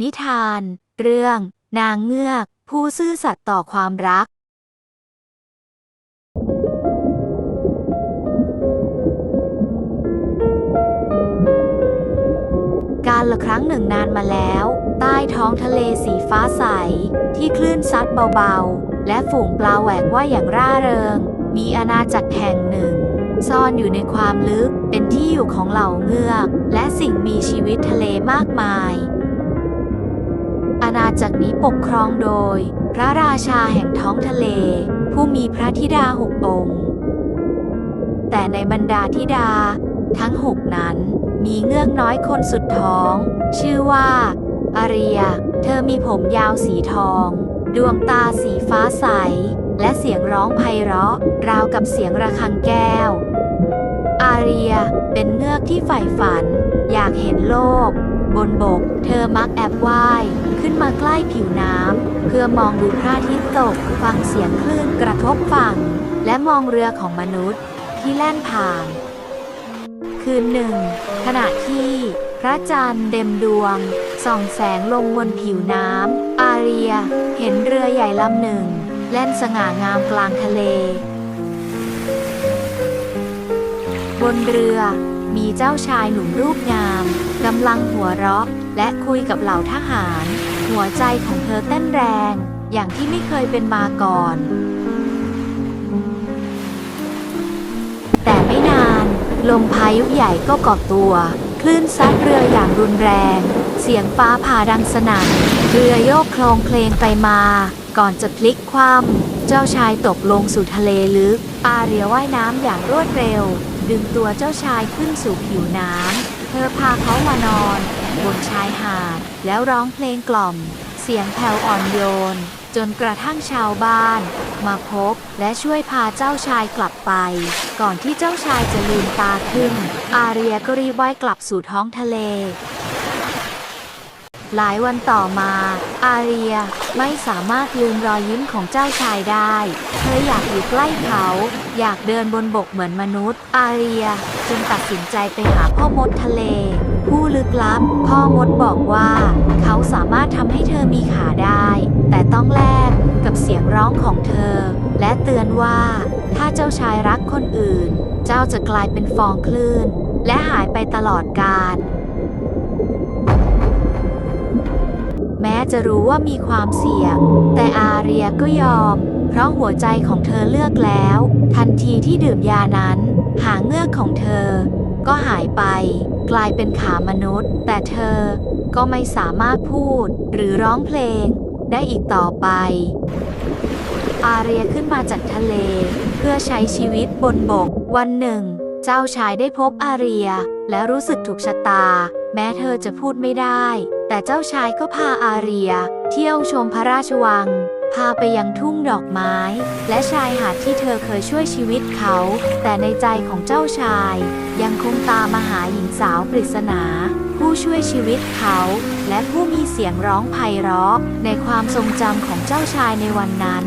นิทาน เรื่อง นางเงือก ผู้ซื่อสัตย์ต่อความรัก การละครั้งหนึ่งนานมาแล้ว ใต้ท้องทะเลสีฟ้าใส ที่คลื่นซัดเบาๆ และฝูงปลาแหวกว่ายอย่างร่าเริง มีอาณาจักรแห่งหนึ่ง ซ่อนอยู่ในความลึกเป็นที่อยู่ของเหล่าเงือก และสิ่งมีชีวิตทะเลมากมาย อาณาจักรนี้ปกครองโดย พระราชาแห่งท้องทะเล ผู้มีพระธิดาหกองค์ แต่ในบรรดาธิดา ทั้งหกนั้นมีเงือกน้อยคนสุดท้อง ชื่อว่า อาเรีย เธอมีผมยาวสีทอง ดวงตาสีฟ้าใส และเสียงร้องไพเราะ ราวกับเสียงระฆังแก้ว อาเรียเป็นเงือกที่ใฝ่ฝัน อยากเห็นโลก บนบก เธอมักแอบว่าย ขึ้นมาใกล้ผิวน้ำ เพื่อมองดูพระอาทิตย์ตก ฟังเสียงคลื่นกระทบฝั่ง และมองเรือของมนุษย์ที่แล่นผ่าน คืนหนึ่ง ขณะที่พระจันทร์เต็มดวง ส่องแสงลงบนผิวน้ำ อาเรีย เห็นเรือใหญ่ลำหนึ่ง แล่นสง่างามกลางทะเล บนเรือ มีเจ้าชายหนุ่มรูปงามกำลังหัวเราะ และคุยกับเหล่าทหาร หัวใจของเธอเต้นแรง อย่างที่ไม่เคยเป็นมาก่อน แต่ไม่นาน ลมพายุใหญ่ก็ก่อตัว คลื่นซัดเรืออย่างรุนแรง เสียงฟ้าผ่าดังสนั่นเรือโยกโคลงเพลงไปมา ก่อนจะพลิกคว่ำเจ้าชายตกลงสู่ทะเลลึกอาเรียว่ายน้ำอย่างรวดเร็ว ดึงตัวเจ้าชายขึ้นสู่ผิวน้ำ เธอพาเขามานอน บนชายหาด แล้วร้องเพลงกล่อม เสียงแผ่วอ่อนโยน จนกระทั่งชาวบ้าน มาพบและช่วยพาเจ้าชายกลับไป ก่อนที่เจ้าชายจะลืมตาขึ้น อาเรียก็รีบว่ายกลับสู่ท้องทะเล หลายวันต่อมา อาเรียไม่สามารถลืมรอยยิ้มของเจ้าชายได้ เธออยากอยู่ใกล้เขา อยากเดินบนบกเหมือนมนุษย์ อาเรียจึงตัดสินใจไปหาพ่อมดทะเล ผู้ลึกลับ พ่อมดบอกว่า เขาสามารถทำให้เธอมีขาได้ แต่ต้องแลกกับเสียงร้องของเธอ และเตือนว่า ถ้าเจ้าชายรักคนอื่น เจ้าจะกลายเป็นฟองคลื่น และหายไปตลอดกาล จะรู้ว่ามีความเสี่ยง แต่อาเรียก็ยอม เพราะหัวใจของเธอเลือกแล้ว ทันทีที่ดื่มยานั้น หางเงือกของเธอ ก็หายไป กลายเป็นขามนุษย์ แต่เธอก็ไม่สามารถพูด หรือร้องเพลง ได้อีกต่อไป อาเรียขึ้นมาจากทะเล เพื่อใช้ชีวิตบนบก วันหนึ่ง เจ้าชายได้พบอาเรีย และรู้สึกถูกชะตา แม้เธอจะพูดไม่ได้ แต่เจ้าชายก็พาอาเรีย เที่ยวชมพระราชวัง พาไปยังทุ่งดอกไม้ และชายหาดที่เธอเคยช่วยชีวิตเขา แต่ในใจของเจ้าชาย ยังคงตามมาหาหญิงสาวปริศนา ผู้ช่วยชีวิตเขา และผู้มีเสียงร้องไพเราะ ในความทรงจำของเจ้าชายในวันนั้น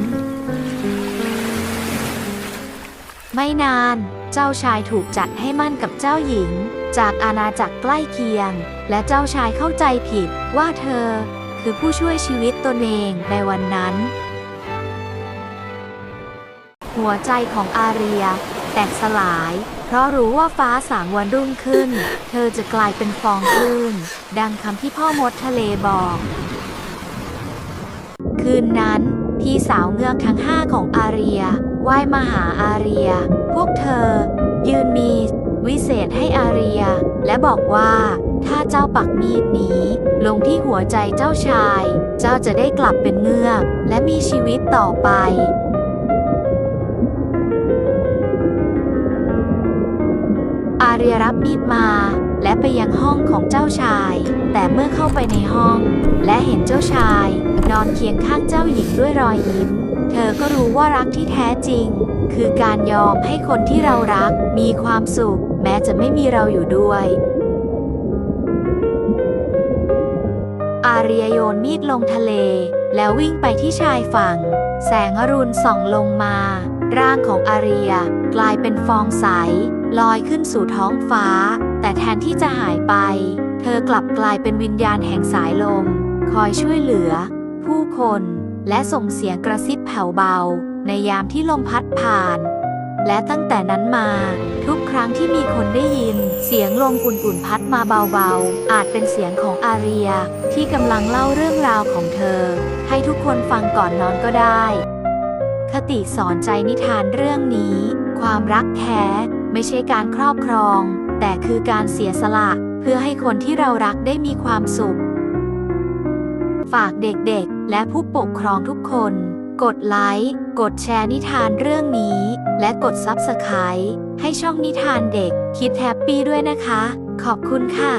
ไม่นาน เจ้าชายถูกจัดให้มั่นกับเจ้าหญิง จากอาณาจักรใกล้เคียง และเจ้าชายเข้าใจผิดว่าเธอ คือผู้ช่วยชีวิตตนเองในวันนั้น หัวใจของอาเรีย แตกสลาย เพราะรู้ว่าฟ้าสางวันรุ่งขึ้น เธอจะกลายเป็นฟองคลื่น ดังคำที่พ่อมดทะเลบอก คืนนั้น พี่สาวเงือกทั้งห้าของอาเรียว่ายมาหาอาเรีย พวกเธอ ยืนมีวิเศษให้อาเรีย และบอกว่า ถ้าเจ้าปักมีดนี้ ลงที่หัวใจเจ้าชาย เจ้าจะได้กลับเป็นเงือกและมีชีวิตต่อไปอาเรียรับมีดมา และไปยังห้องของเจ้าชาย แต่เมื่อเข้าไปในห้อง และเห็นเจ้าชาย นอนเคียงข้างเจ้าหญิงด้วยรอยยิ้ม เธอก็รู้ว่ารักที่แท้จริง คือการยอมให้คนที่เรารัก มีความสุข แม้จะไม่มีเราอยู่ด้วย อาเรียโยนมีดลงทะเล แล้ววิ่งไปที่ชายฝั่ง แสงอรุณส่องลงมา ร่างของอาเรียกลายเป็นฟองใส ลอยขึ้นสู่ท้องฟ้า แต่แทนที่จะหายไป เธอกลับกลายเป็นวิญญาณแห่งสายลม คอยช่วยเหลือ ผู้คนและส่งเสียงกระซิบแผ่วเบา ในยามที่ลมพัดผ่าน และตั้งแต่นั้นมาทุ รั้งที่มีคนได้ยิน เสียงลมอุ่นๆพัดมาเบาๆ อาจเป็นเสียงของอาเรีย ที่กำลังเล่าเรื่องราวของเธอ ให้ทุกคนฟังก่อนนอนก็ได้ คติสอนใจนิทานเรื่องนี้ ความรักแท้ไม่ใช่การครอบครอง แต่คือการเสียสละ เพื่อให้คนที่เรารักได้มีความสุข ฝากเด็กๆ และผู้ปกครองทุกคน กดไลค์ กดแชร์นิทานเรื่องนี้ และกด Subscribe ให้ช่องนิทานเด็กคิดแฮปปี้ด้วยนะคะ ขอบคุณค่ะ